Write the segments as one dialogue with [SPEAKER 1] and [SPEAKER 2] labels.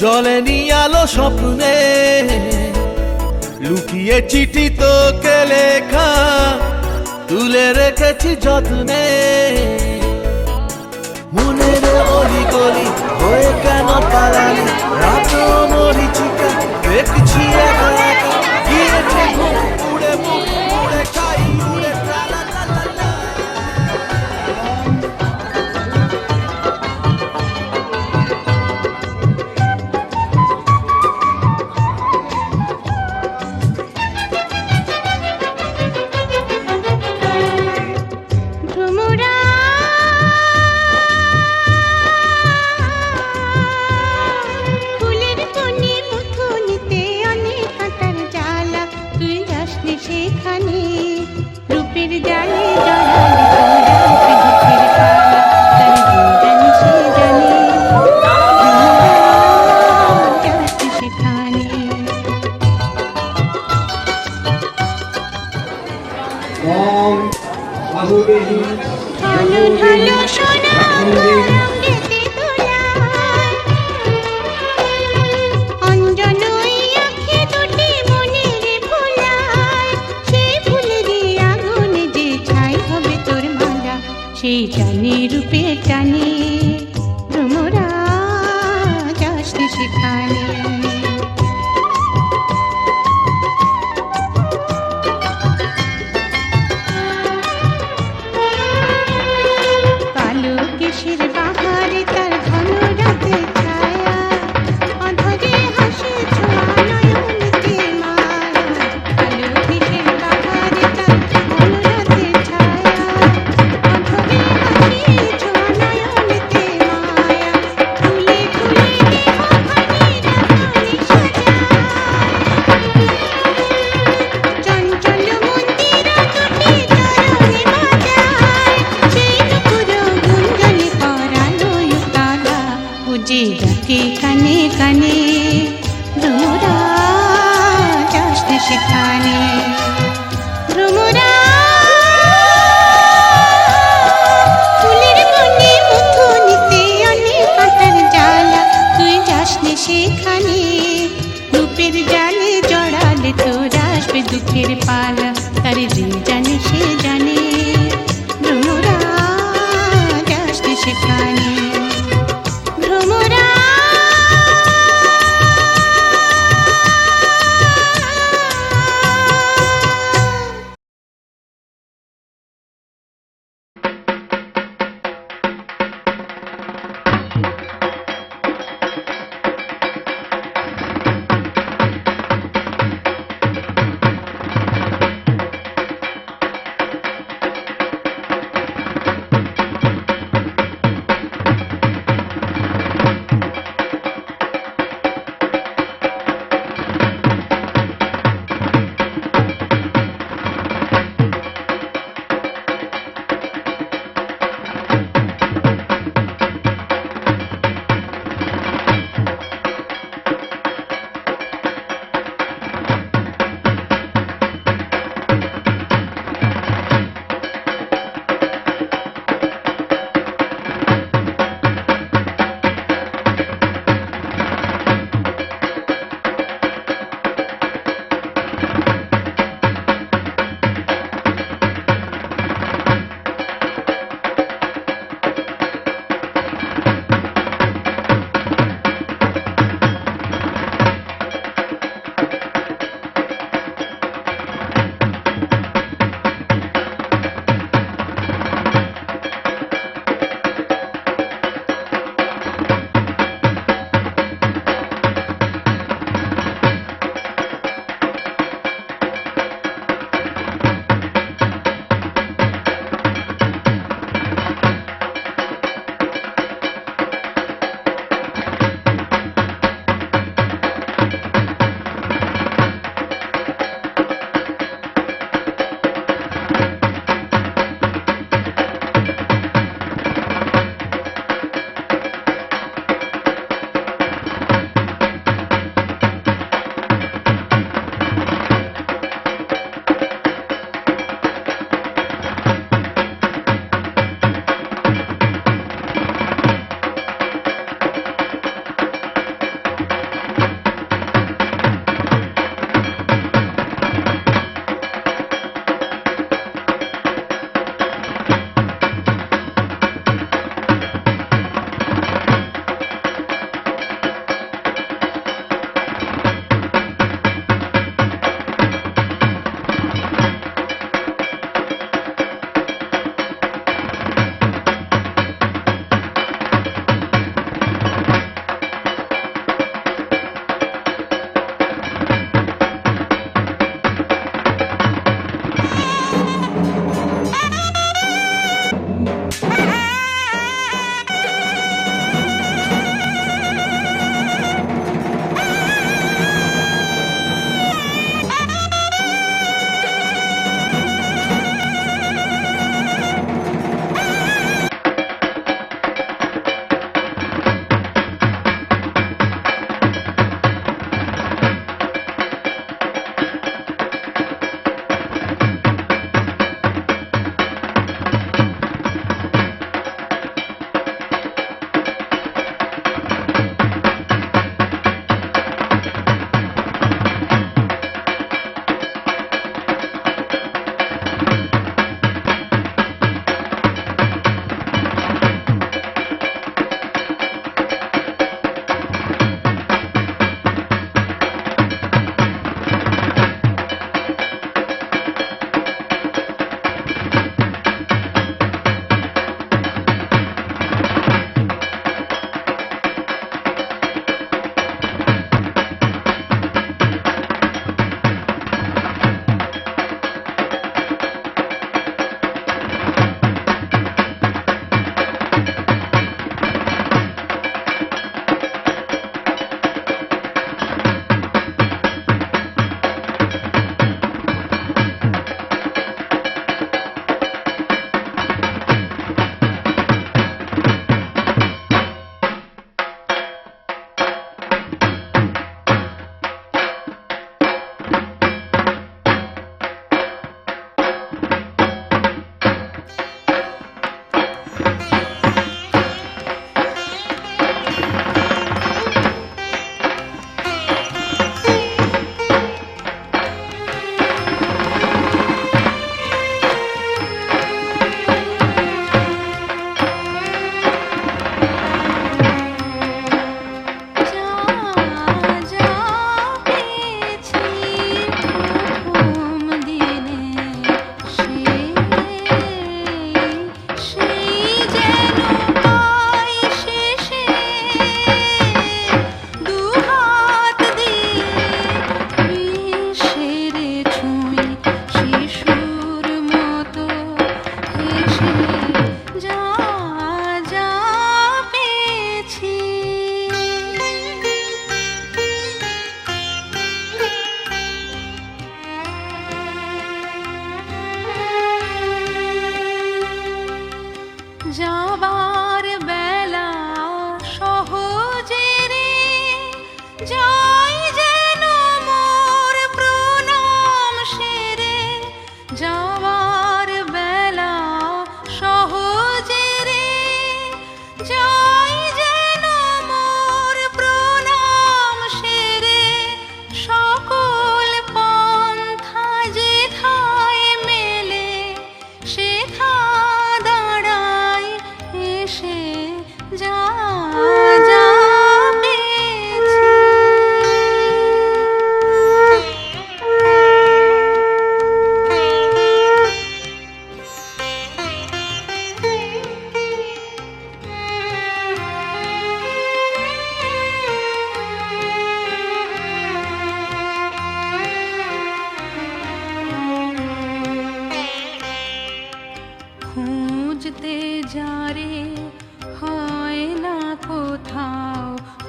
[SPEAKER 1] জলে আলো স্বপ্নে। লুকিয়ে চিঠি তোকে লেখা তুলে রেখেছি যত্নে। মনের অলি গলি
[SPEAKER 2] कृपा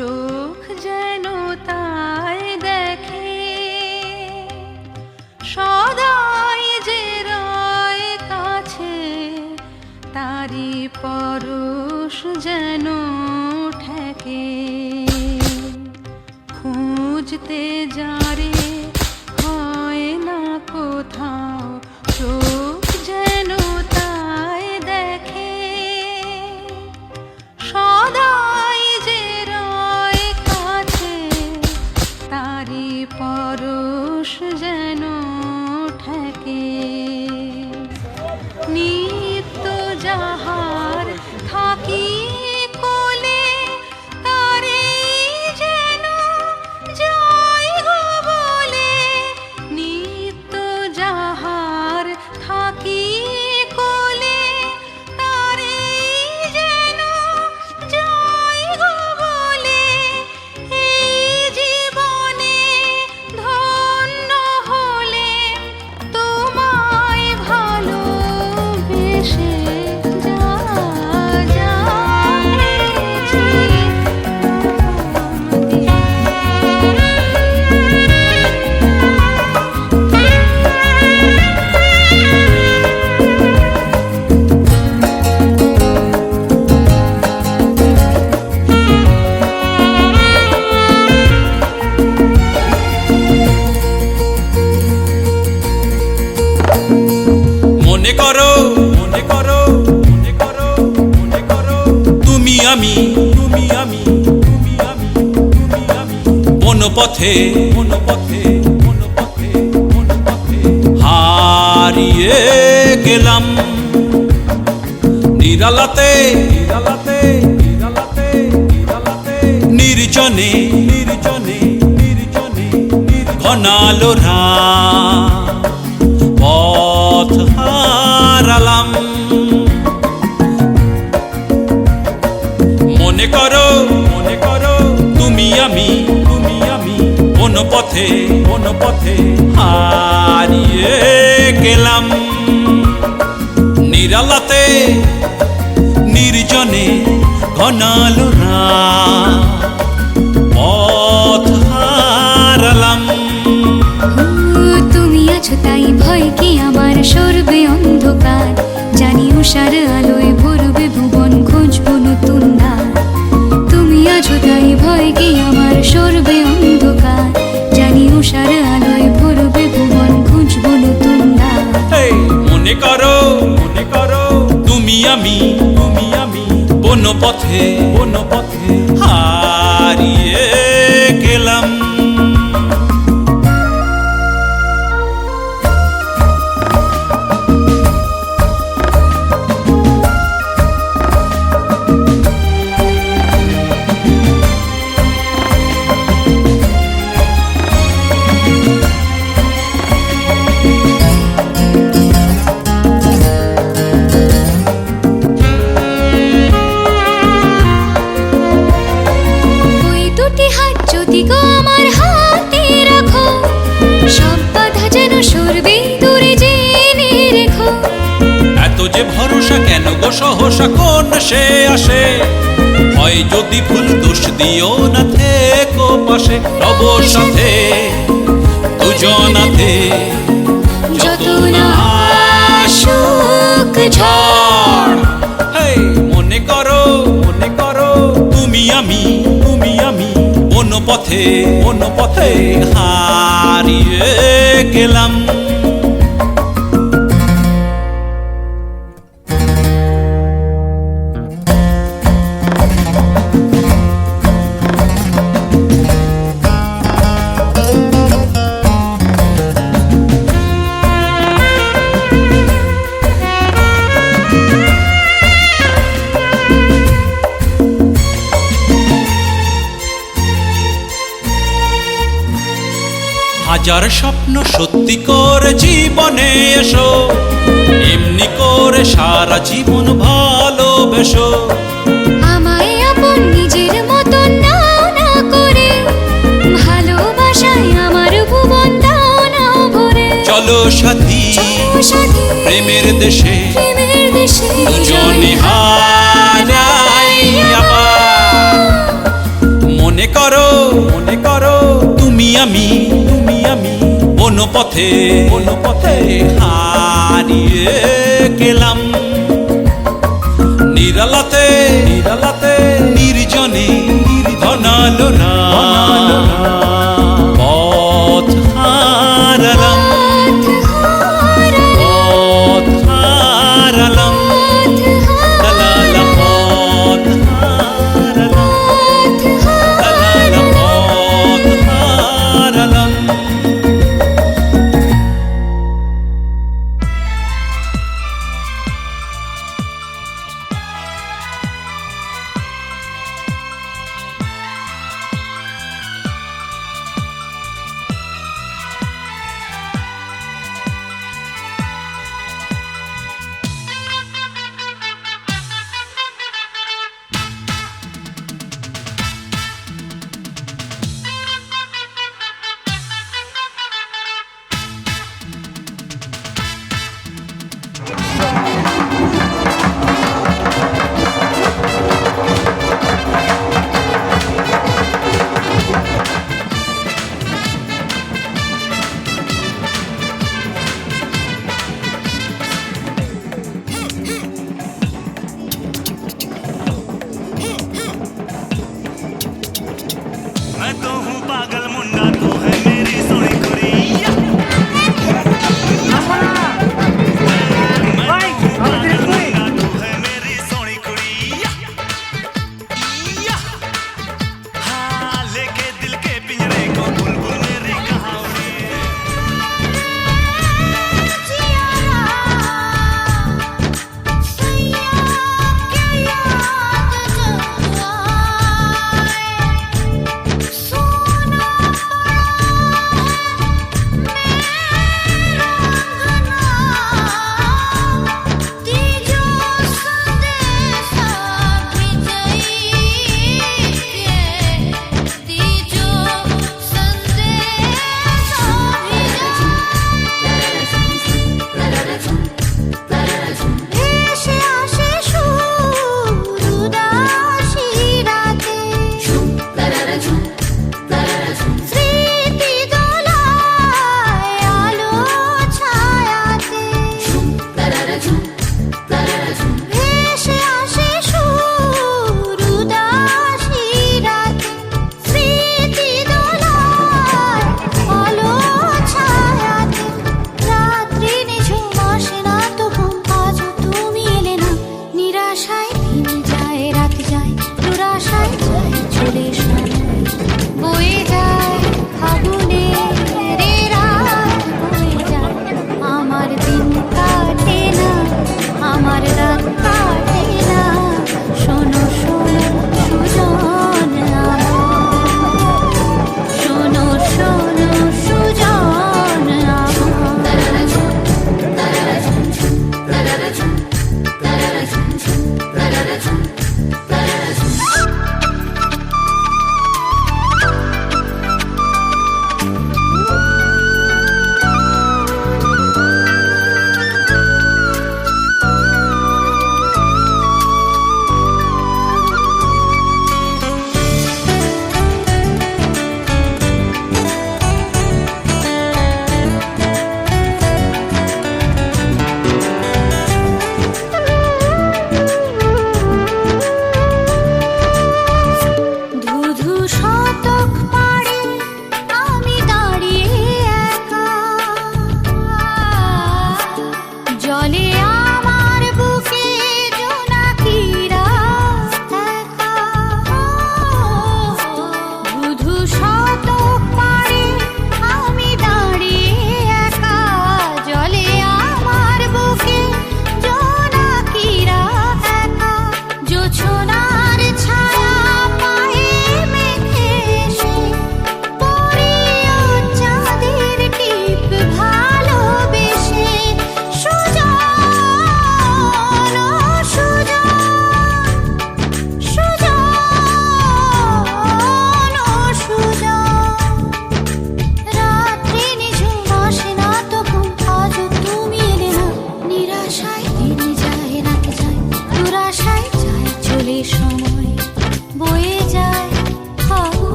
[SPEAKER 2] চোখ যেন তাই দেখে। সদাই যে রায় কাছে তারি পরশ যেন
[SPEAKER 3] পথে, মন পথে মন পথে মন পথে হারিয়ে গেলাম। নিরালাতে নিরালাতে নিরালাতে নিরালাতে, নির্জনে নির্জনে নির্জনে ঘনালো রাম। পথ হারালাম পথে, কোন পথে হারিয়ে গেলাম। নিরালাতে, নির্জনে ঘনালো পথ হারালাম।
[SPEAKER 4] তুমি আছো তাই ভয় কি আমার সরবে অন্ধকার? জানি উষার আলোয় ভরবে ভুবন, খুঁজবো নতুন দ্বার। তুমি আছো তাই ভয় কি আমার সরবে উষার আলোয় ভরবে ভুবন
[SPEAKER 3] মনে করো মনে করো, তুমি আমি তুমি আমি বন পথে বন পথে হারিয়ে সহসা কোন সে আসে? হয় যদি ভুল দোষ দিও না থেকো পাশে রব সাথে দুজনাতে
[SPEAKER 4] যত না আসুক ঝড়।
[SPEAKER 3] মনে করো মনে করো তুমি আমি তুমি আমি। কোন পথে কোন পথে হারিয়ে গেলাম। হাজার স্বপ্ন সত্যি করে জীবনে এসো। এমনি করে সারা জীবন ভালোবেসো।
[SPEAKER 4] আমায় আপন নিজের মতো নাও না করে। ভালোবাসায় আমার ভুবন দাও না ভরে।
[SPEAKER 3] চলো সাথী প্রেমের দেশে দুজনে হারাই পথে কোন পথে হারিয়ে গেলাম। নিরালাতে নিরালাতে নির্জনে নির্ধনাল রাত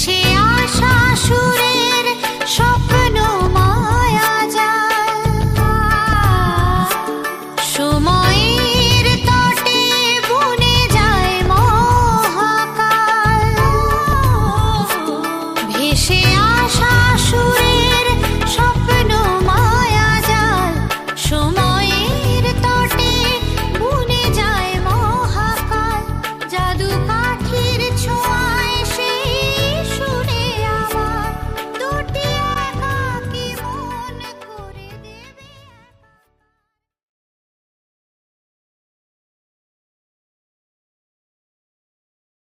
[SPEAKER 3] বেশি